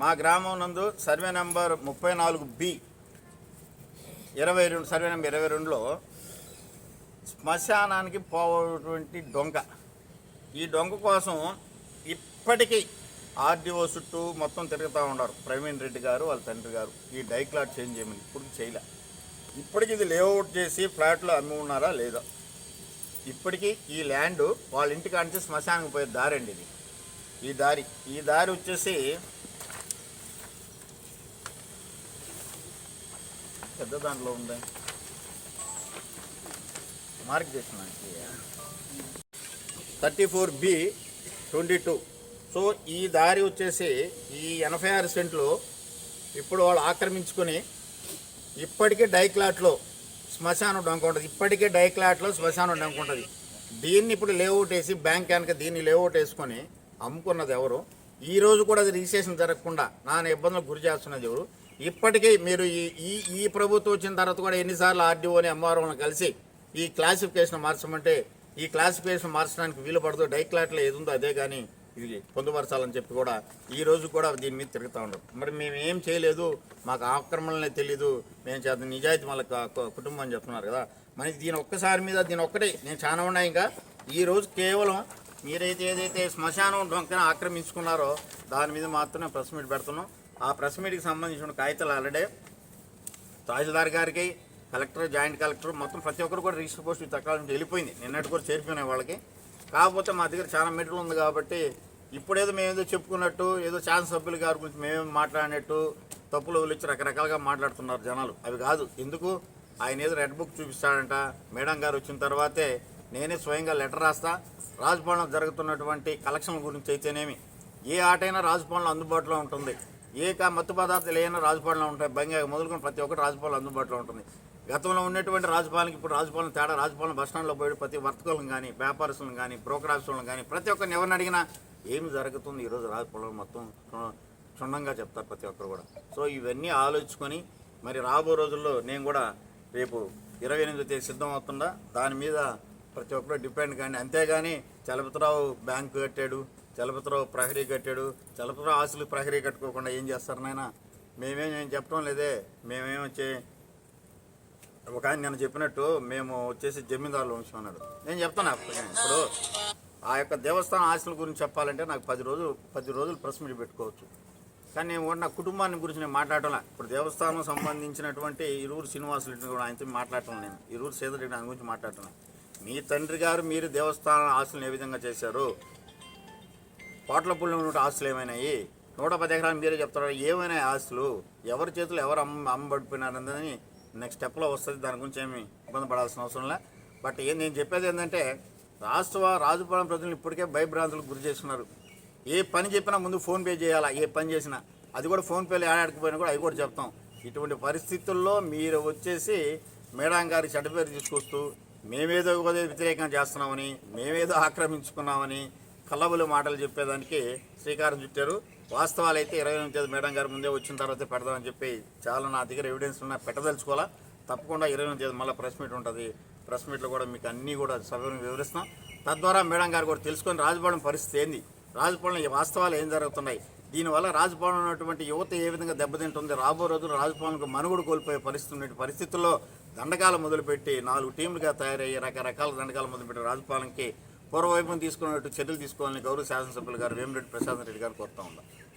మా గ్రామం నందు సర్వే నెంబర్ ముప్పై నాలుగు బి ఇరవై రెండు సర్వే నెంబర్ ఇరవై రెండులో శ్మశానానికి పోవటువంటి డొంక. ఈ డొంక కోసం ఇప్పటికీ ఆర్డీఓ చుట్టూ మొత్తం తిరుగుతూ ఉన్నారు. ప్రవీణ్ రెడ్డి గారు వాళ్ళ తండ్రి గారు. ఈ డైక్లాట్ చేంజ్ చేయమని ఇప్పుడు చేయలే. ఇప్పటికి ఇది లేఅవుట్ చేసి ఫ్లాట్లో అమ్మి ఉన్నారా లేదా. ఇప్పటికీ ఈ ల్యాండ్ వాళ్ళ ఇంటికాడి నుంచి శ్మశానానికి పోయే దారి అండి ఇది. ఈ దారి ఈ దారి వచ్చేసి పెద్ద దాంట్లో ఉంది? మార్క్ చేసిన thirty four B twenty two. So ఈ దారి వచ్చేసి ఈ ఎనభై ఆరు సెంట్లు ఇప్పుడు వాళ్ళు ఆక్రమించుకొని ఇప్పటికే డైక్లాట్లో శ్మశానం డొంక ఉంటుంది. ఇప్పటికే డైక్లాట్లో శ్మశానం డొంక ఉంటుంది. దీన్ని ఇప్పుడు లేఅవుట్ వేసి బ్యాంక్ కనుక దీన్ని లేఅవుట్ వేసుకొని అమ్ముకున్నది ఎవరు? ఈ రోజు కూడా అది రిజిస్ట్రేషన్ జరగకుండా నాన్న ఇబ్బందులకు గురి చేస్తున్నది ఎవరు? ఇప్పటికీ మీరు ఈ ఈ ఈ ప్రభుత్వం వచ్చిన తర్వాత కూడా ఎన్నిసార్లు ఆర్డీఓని ఎంఆర్ఓని కలిసి ఈ క్లాసిఫికేషన్ మార్చమంటే ఈ క్లాసిఫికేషన్ మార్చడానికి వీలు పడదు డైక్లాట్లో ఏది ఉందో అదే కానీ ఇది పొందుపరచాలని చెప్పి కూడా ఈ రోజు కూడా దీని మీద తిరుగుతూ ఉండరు మరి మేము ఏం చేయలేదు మాకు ఆక్రమణలే తెలీదు మేము చేత నిజాయితీ మళ్ళీ కుటుంబం అని చెప్తున్నారు కదా. మరి దీని ఒక్కసారి మీద దీని ఒక్కటే నేను చాలా ఉన్నాయి ఇంకా ఈ రోజు కేవలం మీరైతే ఏదైతే శ్మశానం డొంకన ఆక్రమించుకున్నారో దాని మీద మాత్రమే ప్రెస్ మీట్ పెడుతున్నాం. ఆ ప్రెస్ మీట్కి సంబంధించిన కాగితాలు ఆల్రెడీ తహసీల్దార్ గారికి కలెక్టర్ జాయింట్ కలెక్టర్ మొత్తం ప్రతి ఒక్కరు కూడా రిజిస్టర్ పోస్ట్ తక్కువ నుంచి వెళ్ళిపోయింది. నిన్నటి కూడా చేరిపోయినాయి వాళ్ళకి. కాకపోతే మా దగ్గర చాలా మెటీరియల్ ఉంది కాబట్టి ఇప్పుడేదో మేమేదో చెప్పుకున్నట్టు ఏదో శాసన సభ్యుల గారి గురించి మేమేం మాట్లాడినట్టు తప్పులు ఇచ్చి రకరకాలుగా మాట్లాడుతున్నారు జనాలు. అవి కాదు. ఎందుకు? ఆయన ఏదో రెడ్ బుక్ చూపిస్తాడంట. మేడం గారు వచ్చిన తర్వాతే నేనే స్వయంగా లెటర్ రాస్తా. రాజభవనం జరుగుతున్నటువంటి కలెక్షన్ల గురించి అయితేనేమి? ఏ ఆటైనా రాజభవన్లో అందుబాటులో ఉంటుంది. ఏ మత్తు పదార్థాలు ఏమైనా రాజభవన్లో ఉంటాయి బంగా మొదలుకొని ప్రతి ఒక్కటి రాజపాలన అందుబాటులో ఉంటుంది. గతంలో ఉన్నటువంటి రాజపాలనకి ఇప్పుడు రాజపాలన తేడా రాజపాలన బస్ స్టాండ్లో పోయి ప్రతి వర్తకులను కానీ వ్యాపారస్తులను కానీ బ్రోకర్ ఆఫీసులను కానీ ప్రతి ఒక్కరిని ఎవరిని అడిగినా ఏమి జరుగుతుంది ఈరోజు రాజపాలన మొత్తం క్షుణ్ణంగా చెప్తారు ప్రతి ఒక్కరు కూడా. సో ఇవన్నీ ఆలోచించుకొని మరి రాబో రోజుల్లో నేను కూడా రేపు ఇరవై ఎనిమిది తేదీ సిద్ధం అవుతుందా? దాని మీద ప్రతి ఒక్కరు డిపెండ్ కానీ అంతేగాని చలపతిరావు బ్యాంకు కట్టాడు చలపతిరావు ప్రహరీ కట్టాడు. చలపతిరావు ఆస్తులు ప్రహరీ కట్టుకోకుండా ఏం చేస్తారు నాయన? మేమేం ఏం చెప్పడం లేదే. మేమేం వచ్చే ఒక ఆయన నేను చెప్పినట్టు మేము వచ్చేసి జమీందారుల వంశం అన్నాడు. నేను చెప్తాను ఇప్పుడు ఆ యొక్క దేవస్థానం ఆస్తుల గురించి చెప్పాలంటే నాకు పది రోజులు పది రోజులు ప్రెస్ మీట్ పెట్టుకోవచ్చు. కానీ నేను కూడా నా కుటుంబాన్ని గురించి నేను మాట్లాడటంలా. ఇప్పుడు దేవస్థానం సంబంధించినటువంటి ఇరువురు శ్రీనివాసులు కూడా ఆయనతో మాట్లాడటం నేను. ఇరువురు సేదరెడ్డి ఆయన గురించి మాట్లాడటం మీ తండ్రి గారు మీరు దేవస్థానం ఆస్తులను ఏ విధంగా చేశారు? కోట్లపల్లి ఉన్న ఆస్తులు ఏమైనాయి? నూట పది ఎకరాలు మీరే చెప్తారు ఏమైనా ఆస్తులు? ఎవరి చేతులు ఎవరు అమ్మ అమ్మబడిపోయినారని నెక్స్ట్ స్టెప్లో వస్తుంది. దాని గురించి ఏమి ఇబ్బంది పడాల్సిన అవసరం లే. బట్ ఏం నేను చెప్పేది ఏంటంటే రాష్ట్ర రాజుపాలెం ప్రజలు ఇప్పటికే భయభ్రాంతులకు గురి చేస్తున్నారు. ఏ పని చెప్పినా ముందు ఫోన్ పే చేయాలా? ఏ పని చేసినా. అది కూడా ఫోన్ పేలో ఆడాడకపోయినా కూడా అవి కూడా చెప్తాం. ఇటువంటి పరిస్థితుల్లో మీరు వచ్చేసి మేడం గారి చెడ్డ పేరు తీసుకొస్తూ మేమేదో ఏదో వ్యతిరేకంగా చేస్తున్నామని మేమేదో ఆక్రమించుకున్నామని కల్లబులు మాటలు చెప్పేదానికి శ్రీకారం చుట్టారు. వాస్తవాలు అయితే ఇరవై ఎనిమిది తేదీ మేడం గారు ముందే వచ్చిన తర్వాత పెడదామని చెప్పి చాలా నా దగ్గర ఎవిడెన్స్ ఉన్నా పెట్టదలుచుకోవాలా? తప్పకుండా ఇరవై ఎనిమిది తేదీ మళ్ళీ ప్రెస్ మీట్ ఉంటుంది. ప్రెస్ మీట్లో కూడా మీకు అన్నీ కూడా సభను వివరిస్తాం. తద్వారా మేడం గారు కూడా తెలుసుకొని రాజభవనం పరిస్థితి ఏంది? రాజభవనం ఈ వాస్తవాలు ఏం జరుగుతున్నాయి? దీనివల్ల రాజభవనం ఉన్నటువంటి యువత ఏ విధంగా దెబ్బతింటుంది? రాబో రోజులు రాజభవన్కు మనుగుడు కోల్పోయే పరిస్థితి పరిస్థితుల్లో దండకాలు మొదలుపెట్టి నాలుగు టీంలుగా తయారయ్యి రకరకాల దండకాలు మొదలుపెట్టి రాజపాలనకి పూర్వవైపున తీసుకున్నట్టు చర్యలు తీసుకోవాలని గౌరవ శాసనసభ్యులు గారు వేమిరెడ్డి ప్రసాద్ రెడ్డి గారు కోరుతా ఉన్నారు